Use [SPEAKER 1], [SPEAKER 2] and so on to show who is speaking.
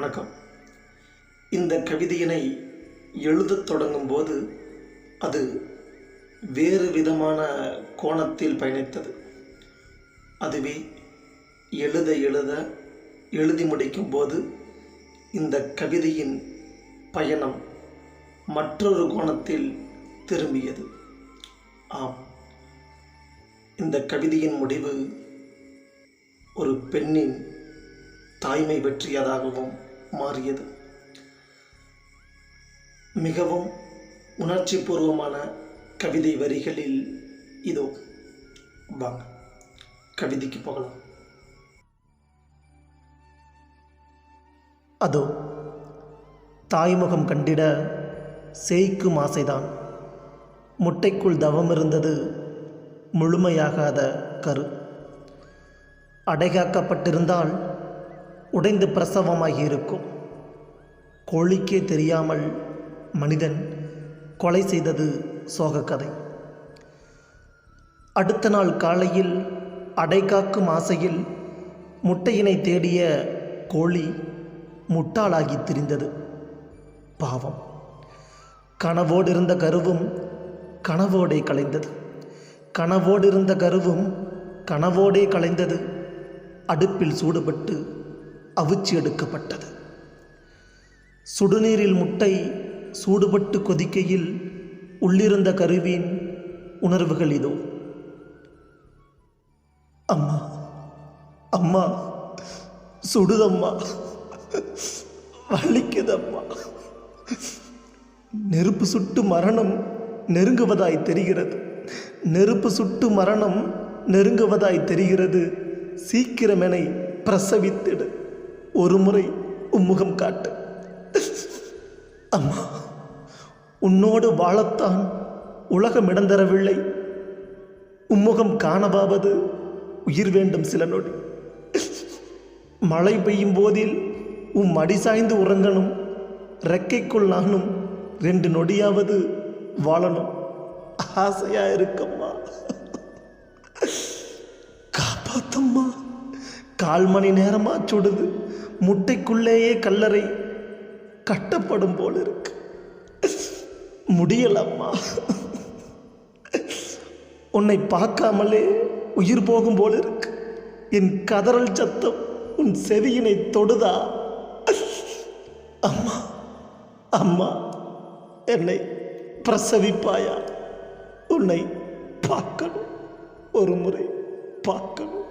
[SPEAKER 1] வணக்கம். இந்த கவிதையினை எழுதத் தொடங்கும்போது அது வேறு விதமான கோணத்தில் பயணித்தது. அதுவே எழுத எழுத எழுதி முடிக்கும் போது இந்த கவிதையின் பயணம் மற்றொரு கோணத்தில் திரும்பியது. ஆம் இந்த கவிதையின் முடிவு ஒரு பெண்ணின் தாய்மை பற்றியதாகவும் மாறியது. மிகவும் உணர்ச்சிபூர்வமான கவிதை வரிகளில் இதோ. வாங்க கவிதைக்கு போகலாம். அதோ தாய்முகம் கண்டிட சேய்க்கும் ஆசைதான். முட்டைக்குள் தவம் இருந்தது முழுமையாகாத கரு. அடைகாக்கப்பட்டிருந்தால் உடைந்து பிரசவமாகி இருக்கும். கோழிக்கே தெரியாமல் மனிதன் கொலை செய்தது சோகக்கதை. அடுத்த நாள் காலையில் அடைகாக்கும் ஆசையில் முட்டையினை தேடிய கோழி முட்டாளாகி திரிந்தது. பாவம். கனவோடு இருந்த கருவும் கனவோடே கலைந்தது. கனவோடு இருந்த கருவும் கனவோடே கலைந்தது. அடுப்பில் சூடுபட்டு அவிச்சு எடுக்கப்பட்டது. சுடுநீரில் முட்டை சூடுபட்டு கொதிக்கையில் உள்ளிருந்த கருவின் உணர்வுகள் இதோ. அம்மா அம்மா சுடுதம்மா வலிக்குதம்மா. நெருப்பு சுட்டு மரணம் நெருங்குவதாய் தெரிகிறது. நெருப்பு சுட்டு மரணம் நெருங்குவதாய் தெரிகிறது. சீக்கிரமெனை பிரசவித்திடு. ஒரு முறை உம்முகம் காட்டு. அம்மா உன்னோடு வாழத்தான் உலகம் இடந்தரவில்லை. உம்முகம் காணவாவது உயிர் வேண்டும் சில நொடி. மழை பெய்யும் போதில் உம் மடி சாய்ந்து உறங்கணும். ரெக்கைக்குள் நானும் ரெண்டு நொடியாவது வாழணும். ஆசையா இருக்கம்மா. காப்பாத்தம்மா. கால் மணி நேரமா சுடுது. முட்டைக்குள்ளேயே கல்லறை கட்டப்படும் போல இருக்கு. முடியலம்மா. உன்னை பார்க்காமலே உயிர் போகும் போல இருக்கு. என் கதறல் சத்தம் உன் செவியினை தொடுதா? அம்மா அம்மா என்னை பிரசவிப்பாயா? உன்னை பார்க்கணும். ஒரு முறை பார்க்கணும்.